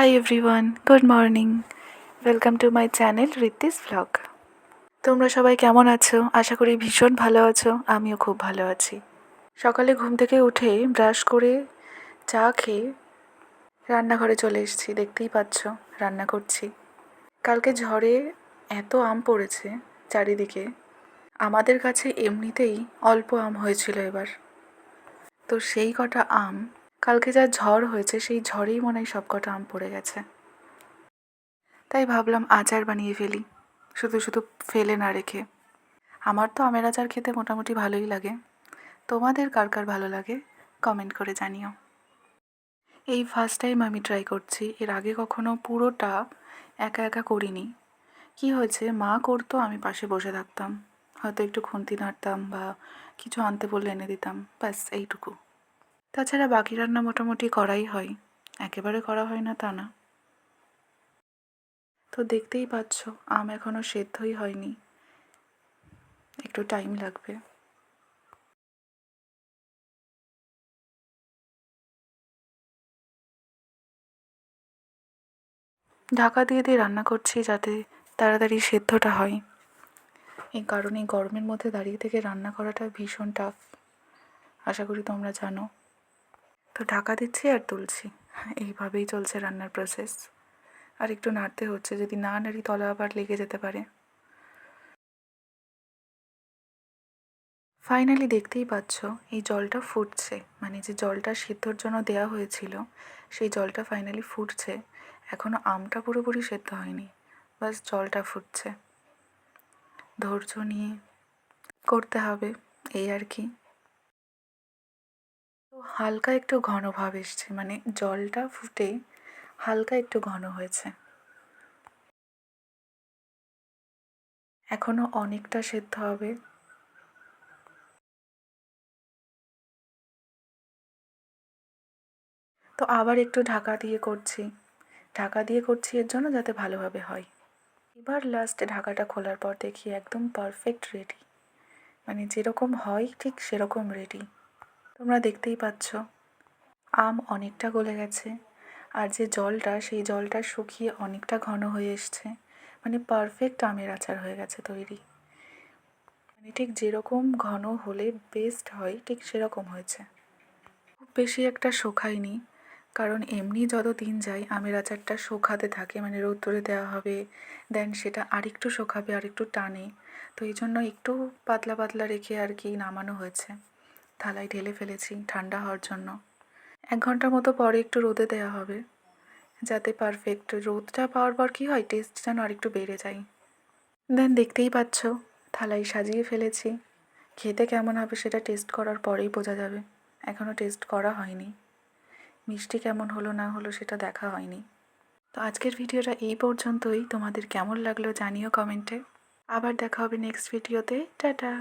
Hi everyone good morning welcome to my channel Riti's vlog তোমরা সবাই কেমন আছো? আশা করি ভীষণ ভালো আছো। আমিও খুব ভালো আছি। সকালে ঘুম থেকে উঠে ব্রাশ করে চা খেয়ে রান্নাঘরে চলে এসেছি। দেখতেই পাচ্ছ, রান্না করছি। কালকে ঝড়ে এত আম পড়েছে চারিদিকে। আমাদের কাছে এমনিতেই অল্প আম হয়েছিল এবার। তো সেই কটা আম কালকে যা ঝড় হয়েছে, সেই ঝড়েই মনে হয় সব কটা আম পড়ে গেছে। তাই ভাবলাম আচার বানিয়ে ফেলি। শুধু শুধু ফেলে না রেখে। আমার তো আমের আচার খেতে মোটামুটি ভালোই লাগে। তোমাদের কার কার ভালো লাগে? কমেন্ট করে জানিও। এই ফার্স্ট টাইম আমি ট্রাই করছি, এর আগে কখনো পুরোটা একা একা করিনি। কি হয়েছে? মা করতো, আমি পাশে বসে থাকতাম। হয়তো একটু খুন্তি নাড়তাম বা কিছু আনতে বললে এনে দিতাম। ব্যাস, এইটুকু। তাছাড়া বাকি রান্না মোটামুটি করাই হয়। একেবারে করা হয় না তা না। তো দেখতেই পাচ্ছ, আম এখনও সেদ্ধই হয়নি। একটু টাইম লাগবে। ঢাকা দিয়ে দিয়ে রান্না করছি যাতে তাড়াতাড়ি সেদ্ধটা হয়। এই কারণে গরমের মধ্যে দাঁড়িয়ে থেকে রান্না করাটা ভীষণ টাফ আশা করি তোমরা জানো। তো ঢাকা দিচ্ছি আর তুলছি। এইভাবেই চলছে রান্নার প্রসেস আর একটু নাড়তে হচ্ছে, যদি না নাড়ি তলা আবার লেগে যেতে পারে। ফাইনালি দেখতেই পাচ্ছ, এই জলটা ফুটছে। মানে যে জলটা সিদ্ধর জন্য দেওয়া হয়েছিল, সেই জলটা ফাইনালি ফুটছে। এখনও আমটা পুরোপুরি সেদ্ধ হয়নি। বাস জলটা ফুটছে। ধৈর্য নিয়ে করতে হবে, এই আর কি। হালকা একটু ঘন ভাব এসছে মানে জলটা ফুটে হালকা একটু ঘন হয়েছে। এখনও অনেকটা সেদ্ধ হবে। তো আবার একটু ঢাকা দিয়ে করছি। ঢাকা দিয়ে করছি এর জন্য যাতে ভালোভাবে হয়। এবার লাস্টে ঢাকাটা খোলার পর দেখি একদম পারফেক্ট রেডি মানে যেরকম হয় ঠিক সেরকম রেডি তোমরা দেখতেই পাচ্ছ, আম অনেকটা গলে গেছে আর যে জলটা, সেই জলটা শুকিয়ে অনেকটা ঘন হয়ে এসছে। মানে পারফেক্ট আমের আচার হয়ে গেছে তৈরি। মানে ঠিক যেরকম ঘন হলে বেস্ট হয়, ঠিক সেরকম হয়েছে। খুব বেশি একটা শোকায়নি, কারণ এমনি যত দিন যায় আমের আচারটা শুকাতে থাকে মানে রোদ্দুরে দেওয়া হবে দেন সেটা আরেকটু শুকাবে, আরেকটু টানে। তো এই জন্য একটু পাতলা পাতলা রেখে আর কি নামানো হয়েছে। থালায় ঢেলে ফেলেছি ঠান্ডা হওয়ার জন্য। এক ঘণ্টার মতো পরে একটু রোদে দেওয়া হবে, যাতে পারফেক্ট রোদটা পাওয়ার পর কী হয় টেস্ট যেন আরেকটু বেড়ে যায়। দেন দেখতেই পাচ্ছ, থালায় সাজিয়ে ফেলেছি। খেতে কেমন হবে সেটা টেস্ট করার পরেই বোঝা যাবে। এখনও টেস্ট করা হয়নি। মিষ্টি কেমন হলো না হলো সেটা দেখা হয়নি। তো আজকের ভিডিওটা এই পর্যন্তই। তোমাদের কেমন লাগল জানিও কমেন্টে। আবার দেখা হবে নেক্সট ভিডিওতে টাটা!